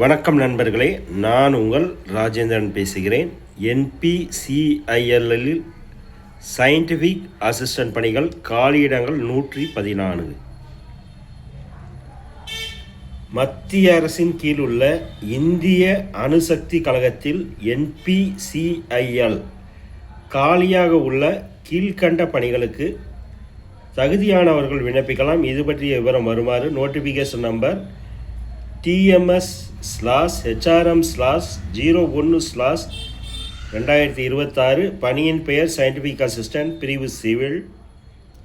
வணக்கம் நண்பர்களே நான் உங்கள் ராஜேந்திரன் பேசுகிறேன். என்பிசிஐஎல்லில் சயின்டிஃபிக் அசிஸ்டன்ட் பணிகள் காலியிடங்கள் நூற்றி பதினான்கு மத்திய அரசின் கீழ் உள்ள இந்திய அணுசக்தி கழகத்தில் என்பிசிஐஎல் காலியாக உள்ள கீழ்கண்ட பணிகளுக்கு தகுதியானவர்கள் விண்ணப்பிக்கலாம். இது பற்றிய விவரம் வருமாறு notification number DMS slash HRM slash zero ஒன்று ஸ்லாஸ் ரெண்டாயிரத்தி இருபத்தாறு பணியின் பெயர் சயின்டிஃபிக் அசிஸ்டன்ட் பிரிவு சிவில்.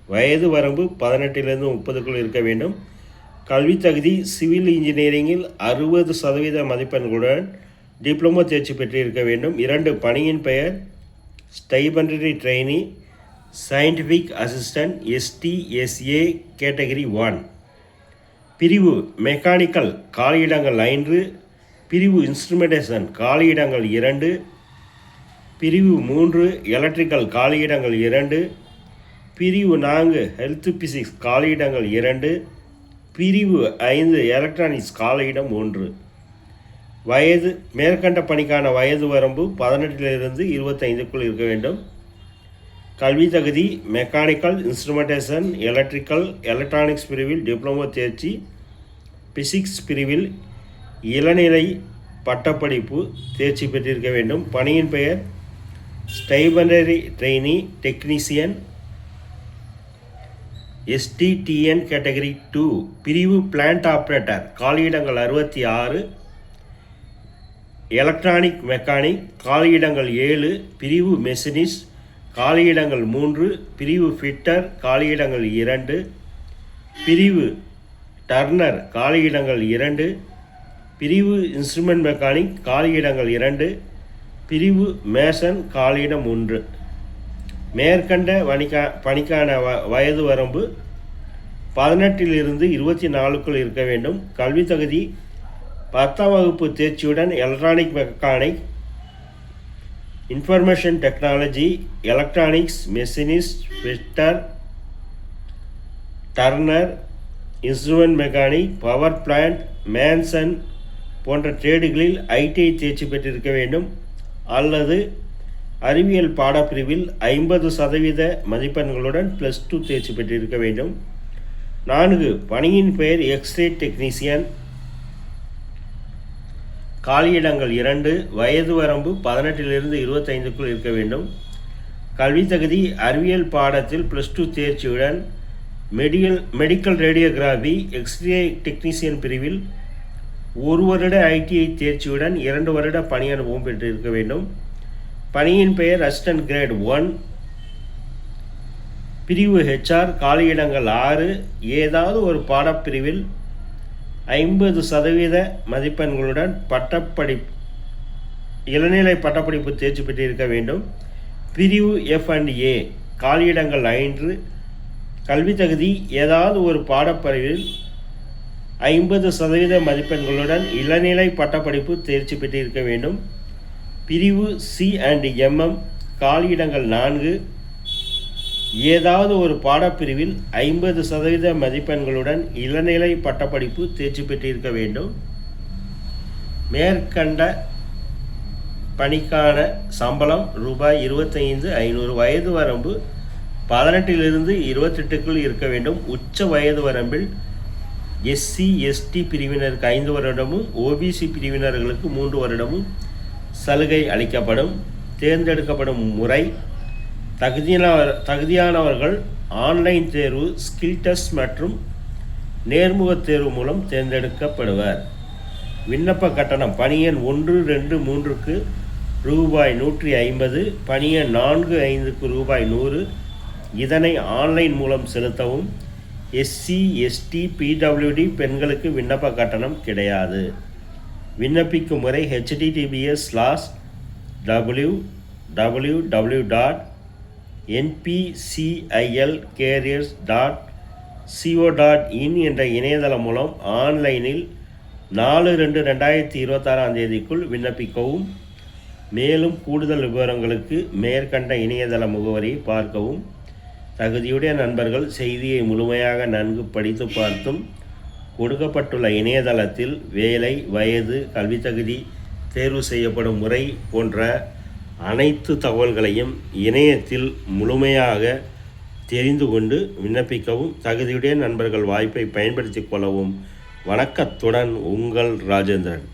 வயது வரம்பு பதினெட்டிலிருந்து முப்பதுக்குள் இருக்க வேண்டும். கல்வித் தகுதி சிவில் இன்ஜினியரிங்கில் அறுபது சதவீத மதிப்பெண்களுடன் டிப்ளமோ தேர்ச்சி பெற்றிருக்க வேண்டும். இரண்டு பணியின் பெயர் stipendiary trainee scientific assistant STSA category one பிரிவு மெக்கானிக்கல் காலியிடங்கள் ஐந்து பிரிவு இன்ஸ்ட்ருமெண்டேஷன் காலியிடங்கள் இரண்டு பிரிவு மூன்று எலக்ட்ரிக்கல் காலியிடங்கள் இரண்டு பிரிவு நான்கு ஹெல்த் பிசிக்ஸ் காலியிடங்கள் இரண்டு பிரிவு ஐந்து எலக்ட்ரானிக்ஸ் காலியிடம் ஒன்று. வயது மேற்கண்ட பணிக்கான வயது வரம்பு பதினெட்டிலிருந்து இருபத்தைந்துக்குள் இருக்க வேண்டும். கல்வி தகுதி மெக்கானிக்கல் இன்ஸ்ட்ருமெண்டேஷன் எலக்ட்ரிக்கல் எலக்ட்ரானிக்ஸ் பிரிவில் டிப்ளமோ தேர்ச்சி பிசிக்ஸ் பிரிவில் இளநிலை பட்டப்படிப்பு தேர்ச்சி பெற்றிருக்க வேண்டும். பணியின் பெயர் stipendiary trainee technician STTN category two பிரிவு பிளான்ட் ஆப்ரேட்டர் காலியிடங்கள் அறுபத்தி ஆறு. எலக்ட்ரானிக் மெக்கானிக் காலியிடங்கள் ஏழு. பிரிவு மெஷினிஸ்ட் காலியிடங்கள் மூன்று பிரிவு ஃபிட்டர் காலியிடங்கள் இரண்டு பிரிவு டர்னர் காலியிடங்கள் இரண்டு பிரிவு இன்ஸ்ட்ருமெண்ட் மெக்கானிக் காலியிடங்கள் இரண்டு பிரிவு மேசன் காலியிடம் ஒன்று. மேற்கண்ட வணிகா பணிக்கான வ வயது வரம்பு பதினெட்டிலிருந்து இருபத்தி நாலுக்குள் இருக்க வேண்டும். கல்வி தகுதி பத்தாம் வகுப்பு தேர்ச்சியுடன் electronic mechanic information technology electronics machinist fitter turner instrument mechanic power plant mansion போன்ற ட்ரேடுகளில் ஐடிஐ தேர்ச்சி பெற்றிருக்க வேண்டும். அல்லது அறிவியல் பாடப்பிரிவில் ஐம்பது சதவீத மதிப்பெண்களுடன் ப்ளஸ் டூ தேர்ச்சி பெற்றிருக்க வேண்டும். நான்கு பணியின் பெயர் எக்ஸ்ரே டெக்னீசியன் காலியிடங்கள் இரண்டு வயது வரம்பு பதினெட்டிலிருந்து இருபத்தைந்துக்குள் இருக்க வேண்டும். கல்வி தகுதி அறிவியல் பாடத்தில் plus two தேர்ச்சியுடன் medical medical radiography X ray technician பிரிவில் ஒரு வருட ஐடிஐ தேர்ச்சியுடன் இரண்டு வருட பணி அனுபவம் பெற்றிருக்க வேண்டும். பணியின் பெயர் அசிஸ்டன்ட் கிரேட் ஒன் பிரிவு ஹெச்ஆர் காலியிடங்கள் ஆறு. ஏதாவது ஒரு பாடப்பிரிவில் ஐம்பது சதவீத மதிப்பெண்களுடன் பட்டப்படி இளநிலை பட்டப்படிப்பு தேர்ச்சி பெற்றிருக்க வேண்டும். பிரிவு எஃப் அண்ட் ஏ காலியிடங்கள் ஐந்து. கல்வி தகுதி ஏதாவது ஒரு பாடப்பிரிவில் ஐம்பது சதவீத மதிப்பெண்களுடன் இளநிலை பட்டப்படிப்பு தேர்ச்சி பெற்றிருக்க வேண்டும். பிரிவு சி அண்ட் எம்எம் காலியிடங்கள் நான்கு. ஏதாவது ஒரு பாடப்பிரிவில் ஐம்பது சதவீத மதிப்பெண்களுடன் இளநிலை பட்டப்படிப்பு தேர்ச்சி பெற்றிருக்க வேண்டும். மேற்கண்ட பணிக்கான சம்பளம் ரூபாய் இருபத்தைந்து ஐநூறு வயது வரம்பு பதினெட்டிலிருந்து இருபத்தெட்டுக்குள் இருக்க வேண்டும். உச்ச வயது வரம்பில் எஸ்சி எஸ்டி பிரிவினருக்கு ஐந்து வருடமும் ஓபிசி பிரிவினர்களுக்கு மூன்று வருடமும் சலுகை அளிக்கப்படும். தேர்ந்தெடுக்கப்படும் முறை தகுதியானவர் தகுதியானவர்கள் ஆன்லைன் தேர்வு ஸ்கில் டெஸ்ட் மற்றும் நேர்முகத் தேர்வு மூலம் தேர்ந்தெடுக்கப்படுவர். விண்ணப்ப கட்டணம் பணியன் ஒன்று ரெண்டு மூன்றுக்கு ரூபாய் நூற்றி ஐம்பது பணியன் நான்கு ஐந்துக்கு ரூபாய் நூறு. இதனை ஆன்லைன் மூலம் செலுத்தவும். எஸ்சி எஸ்டி பிடபிள்யூடி பெண்களுக்கு விண்ணப்ப கட்டணம் கிடையாது. விண்ணப்பிக்கும் முறை HTTPS slash W W W dot NPCIL careers dot co dot in என்ற இணையதளம் மூலம் ஆன்லைனில் நாலு ரெண்டு ரெண்டாயிரத்தி இருபத்தாறாம் தேதிக்குள் விண்ணப்பிக்கவும் மேலும் கூடுதல் விவரங்களுக்கு மேற்கண்ட இணையதள முகவரியை பார்க்கவும். தகுதியுடைய நண்பர்கள் செய்தியை முழுமையாக நன்கு படித்து பார்த்தும் கொடுக்கப்பட்டுள்ள இணையதளத்தில் வேலை வயது கல்வி தகுதி தேர்வு செய்யப்படும் முறை போன்ற அனைத்து தகவல்களையும் இணையத்தில் முழுமையாக தெரிந்து கொண்டு விண்ணப்பிக்கவும் தகுதியுடைய நண்பர்கள் வாய்ப்பை பயன்படுத்திக் கொள்ளவும் வணக்கத்துடன் உங்கள் ராஜேந்திரன்.